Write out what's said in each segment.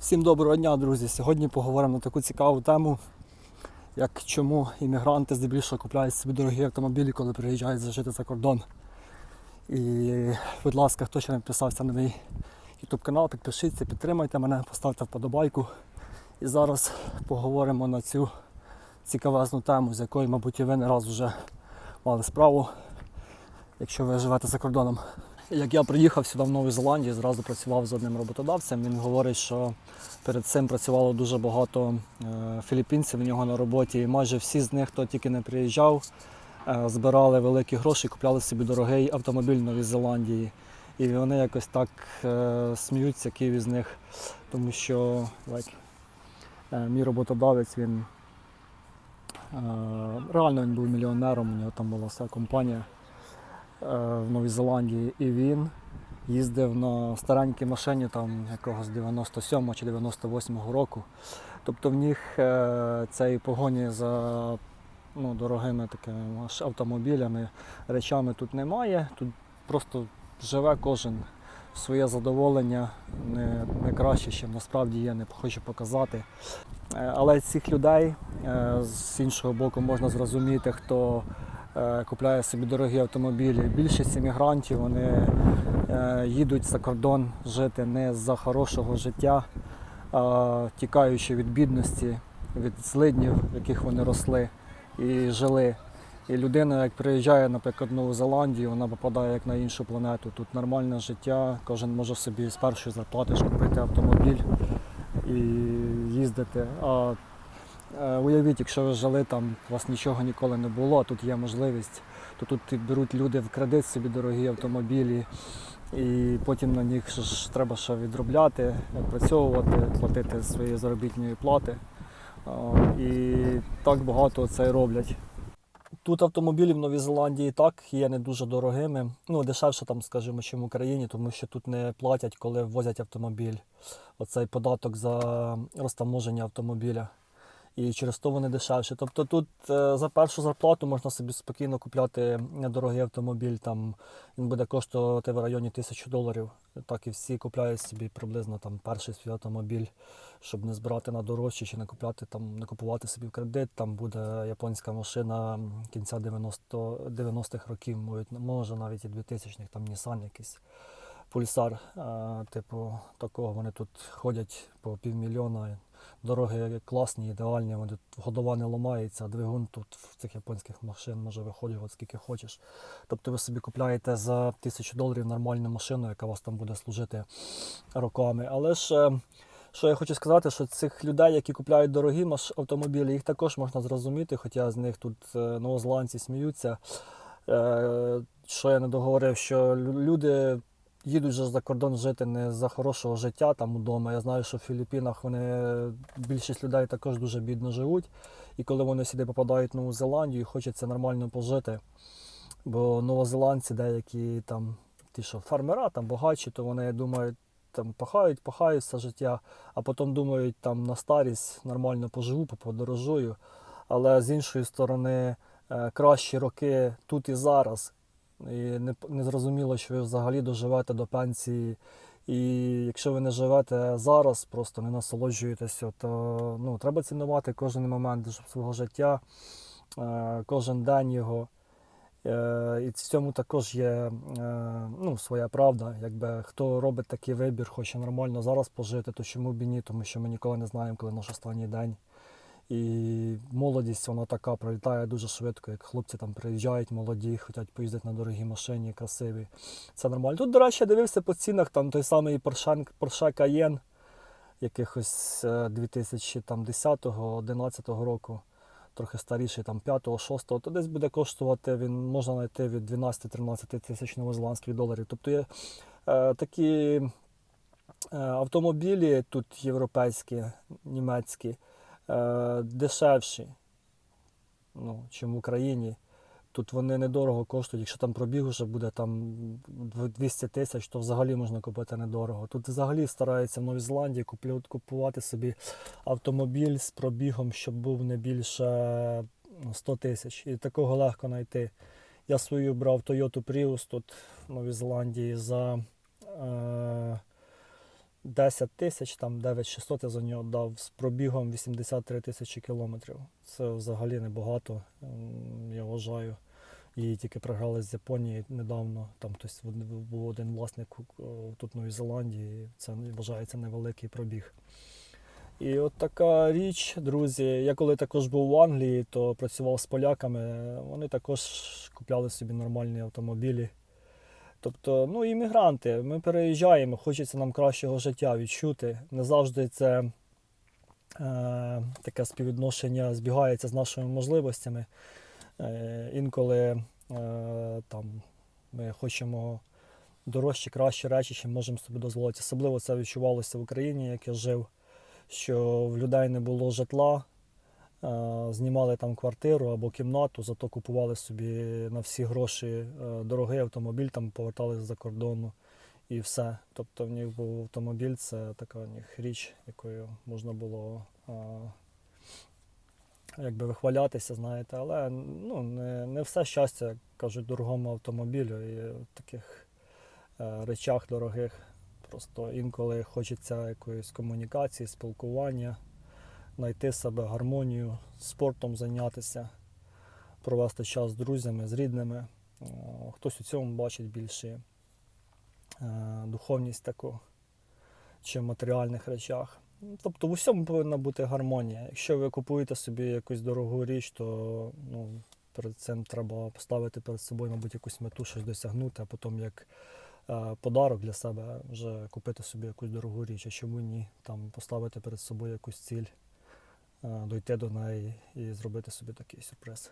Всім доброго дня, друзі! Сьогодні поговоримо на таку цікаву тему, як чому іммігранти здебільшого купляють собі дорогі автомобілі, коли приїжджають зажити за кордон. І, будь ласка, хто ще не підписався на мій YouTube канал, підпишіться, підтримайте мене, поставте вподобайку. І зараз поговоримо на цю цікавезну тему, з якою, мабуть, і ви не раз вже мали справу, якщо ви живете за кордоном. Як я приїхав сюди в Нову Зеландію, зразу працював з одним роботодавцем. Він говорить, що перед цим працювало дуже багато е, філіппінців у нього на роботі. І майже всі з них, хто тільки не приїжджав, е, збирали великі гроші, купляли собі дорогий автомобіль в Новій Зеландії. І вони якось так е, сміються, Київ з них, тому що like, мій роботодавець він реально він був мільйонером, у нього там була вся компанія в Новій Зеландії, і він їздив на старенькій машині там якогось 97 чи 98 року. Тобто в них е, цієї погоні за ну, дорогими такими автомобілями, речами тут немає. Тут просто живе кожен своє задоволення не, не краще, ніж насправді є, не хочу показати. Е, Але цих людей е, з іншого боку можна зрозуміти, хто е, купляє собі дорогі автомобілі. Більшість іммігрантів вони е, їдуть за кордон жити не за хорошого життя, а тікаючи від бідності, від злиднів, в яких вони росли і жили. І людина, як приїжджає, наприклад, в Нову Зеландію, вона попадає як на іншу планету. Тут нормальне життя, кожен може собі з першої зарплати ж купити автомобіль і їздити. А е, уявіть, якщо ви жили там, у вас нічого ніколи не було, а тут є можливість, то тут беруть люди в кредит собі дорогі автомобілі, і потім на них ж треба ще відробляти, відпрацьовувати, платити свої заробітні плати. І так багато це роблять. Тут автомобілі в Новій Зеландії так є не дуже дорогими. Ну, дешевше там, скажімо, чим в Україні, тому що тут не платять, коли ввозять автомобіль. Оцей податок за розтаможення автомобіля. І через то вони дешевші. Тобто тут е, за першу зарплату можна собі спокійно купляти недорогий автомобіль. Там він буде коштувати в районі тисячі доларів. Так і всі купляють собі приблизно там перший свій автомобіль, щоб не збирати на дорожчі чи не купляти там, не купувати соби в кредит. Там буде японська машина кінця 90 90-х років, може- навіть і 2000-х, там Nissan якийсь. Пульсар, е, типу, такого вони тут ходять по півмільйона. Дороги класні, ідеальні, вони годова не ламається, двигун тут в цих японських машин може виходити скільки хочеш. Тобто ви собі купляєте за тисячу доларів нормальну машину, яка вас там буде служити роками. Але ж е, що я хочу сказати, що цих людей, які купляють дорогі автомобілі, їх також можна зрозуміти, хоча з них тут е, новозеландці сміються. Е, Що я не договорив, що люди їдуть же за кордон жити не за хорошого життя там удома. Я знаю, що в Філіппінах вони більшість людей також дуже бідно живуть. І коли вони сюди попадають в Нову Зеландію, хочеться нормально пожити. Бо новозеландці деякі там, ті, що фермера, там багатші, то вони думають, там пахають, пахають все життя, а потім думають, там на старість нормально поживу, подорожую. Але з іншої сторони, е, кращі роки тут і зараз. І не, не зрозуміло, що ви взагалі доживете до пенсії. І якщо ви не живете зараз, просто не насолоджуєтеся, то ну, треба цінувати кожен момент свого життя, е, кожен день його. Е, І в цьому також є е, ну, своя правда. Якби хто робить такий вибір, хоче нормально зараз пожити, то чому б і ні, тому що ми ніколи не знаємо, коли наш останній день. І молодість вона така пролітає дуже швидко, як хлопці там приїжджають молоді, хочуть поїздити на дорогій машині, красиві. Це нормально. Тут, до речі, я дивився по цінах, там той самий Porsche, Cayenne якихось 2010-2011 року, трохи старіший, там 5-6, то десь буде коштувати, він можна знайти від 12-13 тисяч новозеландських доларів. Тобто є е, такі е, автомобілі тут європейські, німецькі, е, дешевші, ну, чим в Україні. Тут вони недорого коштують. Якщо там пробіг вже буде там 200 тисяч, то взагалі можна купити недорого. Тут взагалі стараються в Новій Зеландії купувати собі автомобіль з пробігом, щоб був не більше ну, 100 тисяч. І такого легко знайти. Я свою брав Toyota Prius тут в Новій Зеландії за е, 10 тисяч, там 9600 я за нього дав з пробігом 83 тисячі кілометрів. Це взагалі небагато, я вважаю. Її тільки програли з Японії недавно. Там хтось був один власник тут в Новій Зеландії. Це вважається невеликий пробіг. І от така річ, друзі. Я коли також був в Англії, то працював з поляками. Вони також купляли собі нормальні автомобілі. Тобто, ну, іммігранти, ми переїжджаємо, хочеться нам кращого життя відчути. Не завжди це е, таке співвідношення збігається з нашими можливостями. Е, інколи е, там, ми хочемо дорожчі, кращі речі, чим можемо собі дозволити. Особливо це відчувалося в Україні, як я жив, що в людей не було житла, знімали там квартиру або кімнату, зато купували собі на всі гроші е, дорогий автомобіль, там поверталися за кордону і все. Тобто в них був автомобіль, це така в них річ, якою можна було. е, Якби вихвалятися, знаєте, але ну, не, не все щастя, як кажуть, дорогому автомобілю і в таких е, речах дорогих. Просто інколи хочеться якоїсь комунікації, спілкування, знайти себе гармонію, спортом зайнятися, провести час з друзями, з рідними. Хтось у цьому бачить більше е, духовність таку, чи в матеріальних речах. Тобто в усьому повинна бути гармонія. Якщо ви купуєте собі якусь дорогу річ, то ну, перед цим треба поставити перед собою, мабуть, якусь мету, щось досягнути, а потім як е, подарок для себе вже купити собі якусь дорогу річ, а чому ні, там поставити перед собою якусь ціль, дойти до неї і зробити собі такий сюрприз.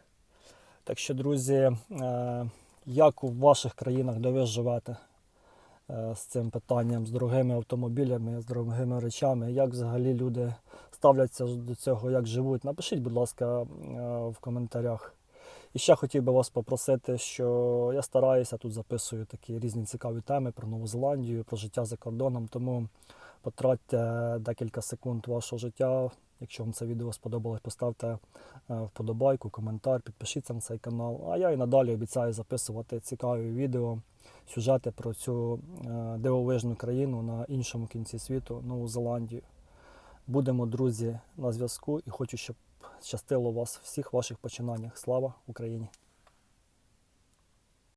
Так що, друзі, е, як у ваших країнах, де ви живете е, з цим питанням, з дорогими автомобілями, з дорогими речами, як взагалі люди ставляться до цього, як живуть, напишіть, будь ласка, е, в коментарях. І ще хотів би вас попросити, що я стараюся тут записую такі різні цікаві теми про Нову Зеландію, про життя за кордоном. Тому потратьте декілька секунд вашого життя. Якщо вам це відео сподобалось, поставте е, вподобайку, коментар, підпишіться на цей канал. А я і надалі обіцяю записувати цікаві відео, сюжети про цю е, дивовижну країну на іншому кінці світу, Нову Зеландію. Будемо, друзі, на зв'язку і хочу, щоб щастило вас всіх ваших починаннях. Слава Україні!